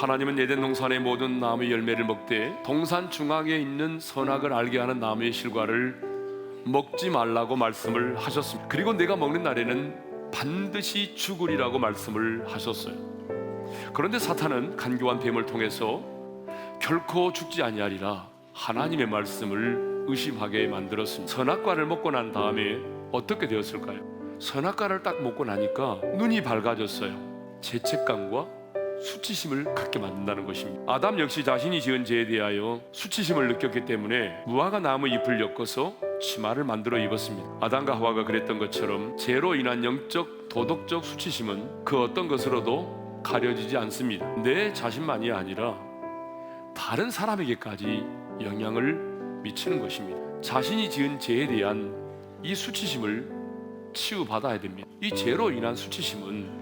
하나님은 에덴 동산의 모든 나무의 열매를 먹되 동산 중앙에 있는 선악을 알게 하는 나무의 실과를 먹지 말라고 말씀을 하셨습니다. 그리고 내가 먹는 날에는 반드시 죽으리라고 말씀을 하셨어요. 그런데 사탄은 간교한 뱀을 통해서 결코 죽지 아니하리라 하나님의 말씀을 의심하게 만들었습니다. 선악과를 먹고 난 다음에 어떻게 되었을까요? 선악과를 딱 먹고 나니까 눈이 밝아졌어요. 죄책감과 수치심을 갖게 만든다는 것입니다. 아담 역시 자신이 지은 죄에 대하여 수치심을 느꼈기 때문에 무화과 나무 잎을 엮어서 치마를 만들어 입었습니다. 아담과 하와가 그랬던 것처럼 죄로 인한 영적 도덕적 수치심은 그 어떤 것으로도 가려지지 않습니다. 내 자신만이 아니라 다른 사람에게까지 영향을 미치는 것입니다. 자신이 지은 죄에 대한 이 수치심을 치유받아야 됩니다. 이 죄로 인한 수치심은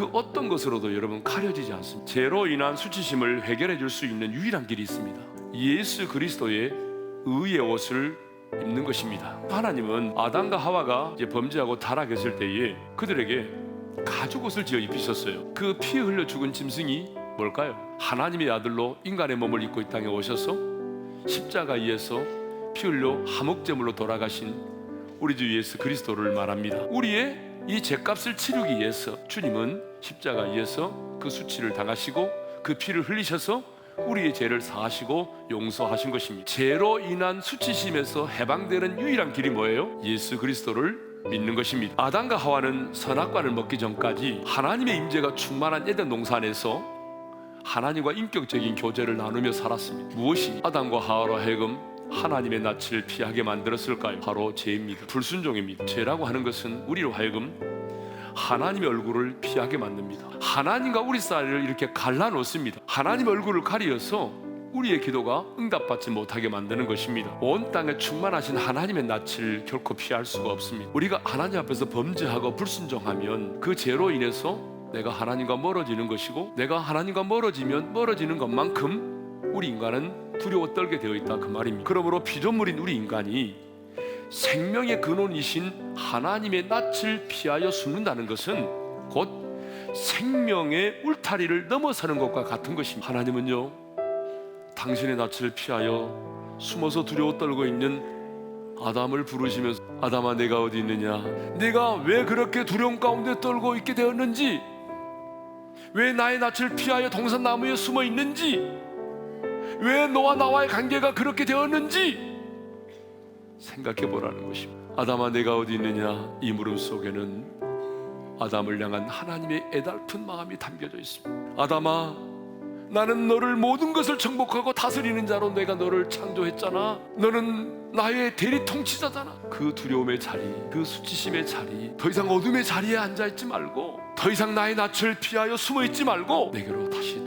그 어떤 것으로도 여러분 가려지지 않습니다. 죄로 인한 수치심을 해결해 줄 수 있는 유일한 길이 있습니다. 예수 그리스도의 의의 옷을 입는 것입니다. 하나님은 아담과 하와가 이제 범죄하고 타락했을 때에 그들에게 가죽 옷을 지어 입히셨어요. 그 피 흘려 죽은 짐승이 뭘까요? 하나님의 아들로 인간의 몸을 입고 이 땅에 오셔서 십자가에서 피 흘려 하목제물로 돌아가신 우리 주 예수 그리스도를 말합니다. 우리의 이 죄값을 치르기 위해서 주님은 십자가에서 그 수치를 당하시고 그 피를 흘리셔서 우리의 죄를 사하시고 용서하신 것입니다. 죄로 인한 수치심에서 해방되는 유일한 길이 뭐예요? 예수 그리스도를 믿는 것입니다. 아담과 하와는 선악과를 먹기 전까지 하나님의 임재가 충만한 에덴 동산에서 하나님과 인격적인 교제를 나누며 살았습니다. 무엇이 아담과 하와로 하여금 하나님의 낯을 피하게 만들었을까요? 바로 죄입니다. 불순종입니다. 죄라고 하는 것은 우리로 하여금 하나님의 얼굴을 피하게 만듭니다. 하나님과 우리 사이를 이렇게 갈라놓습니다. 하나님의 얼굴을 가리어서 우리의 기도가 응답받지 못하게 만드는 것입니다. 온 땅에 충만하신 하나님의 낯을 결코 피할 수가 없습니다. 우리가 하나님 앞에서 범죄하고 불순종하면 그 죄로 인해서 내가 하나님과 멀어지는 것이고 내가 하나님과 멀어지면 멀어지는 것만큼 우리 인간은 두려워 떨게 되어 있다 그 말입니다. 그러므로 피조물인 우리 인간이 생명의 근원이신 하나님의 낯을 피하여 숨는다는 것은 곧 생명의 울타리를 넘어서는 것과 같은 것입니다. 하나님은요, 당신의 낯을 피하여 숨어서 두려워 떨고 있는 아담을 부르시면서 아담아 내가 어디 있느냐? 내가 왜 그렇게 두려움 가운데 떨고 있게 되었는지, 왜 나의 낯을 피하여 동산나무에 숨어 있는지, 왜 너와 나와의 관계가 그렇게 되었는지 생각해 보라는 것입니다. 아담아 내가 어디 있느냐? 이 물음 속에는 아담을 향한 하나님의 애달픈 마음이 담겨져 있습니다. 아담아 나는 너를 모든 것을 정복하고 다스리는 자로 내가 너를 창조했잖아. 너는 나의 대리 통치자잖아. 그 두려움의 자리, 그 수치심의 자리, 더 이상 어둠의 자리에 앉아 있지 말고, 더 이상 나의 낯을 피하여 숨어 있지 말고 내게로 다시.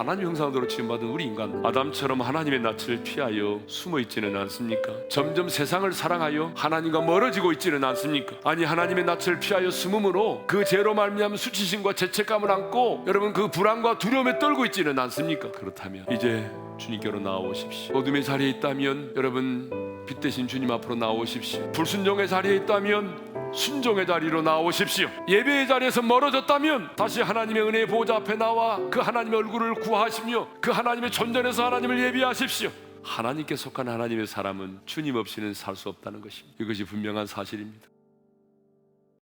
하나님 형상으로 지음받은 우리 인간 아담처럼 하나님의 낯을 피하여 숨어 있지는 않습니까? 점점 세상을 사랑하여 하나님과 멀어지고 있지는 않습니까? 아니 하나님의 낯을 피하여 숨음으로 그 죄로 말미암은 수치심과 죄책감을 안고 여러분 그 불안과 두려움에 떨고 있지는 않습니까? 그렇다면 이제 주님께로 나오십시오. 어둠의 자리에 있다면 여러분 빛 대신 주님 앞으로 나오십시오. 불순종의 자리에 있다면 순종의 자리로 나오십시오. 예배의 자리에서 멀어졌다면 다시 하나님의 은혜의 보좌 앞에 나와 그 하나님의 얼굴을 구하시며 그 하나님의 존전에서 하나님을 예비하십시오. 하나님께 속한 하나님의 사람은 주님 없이는 살 수 없다는 것입니다. 이것이 분명한 사실입니다.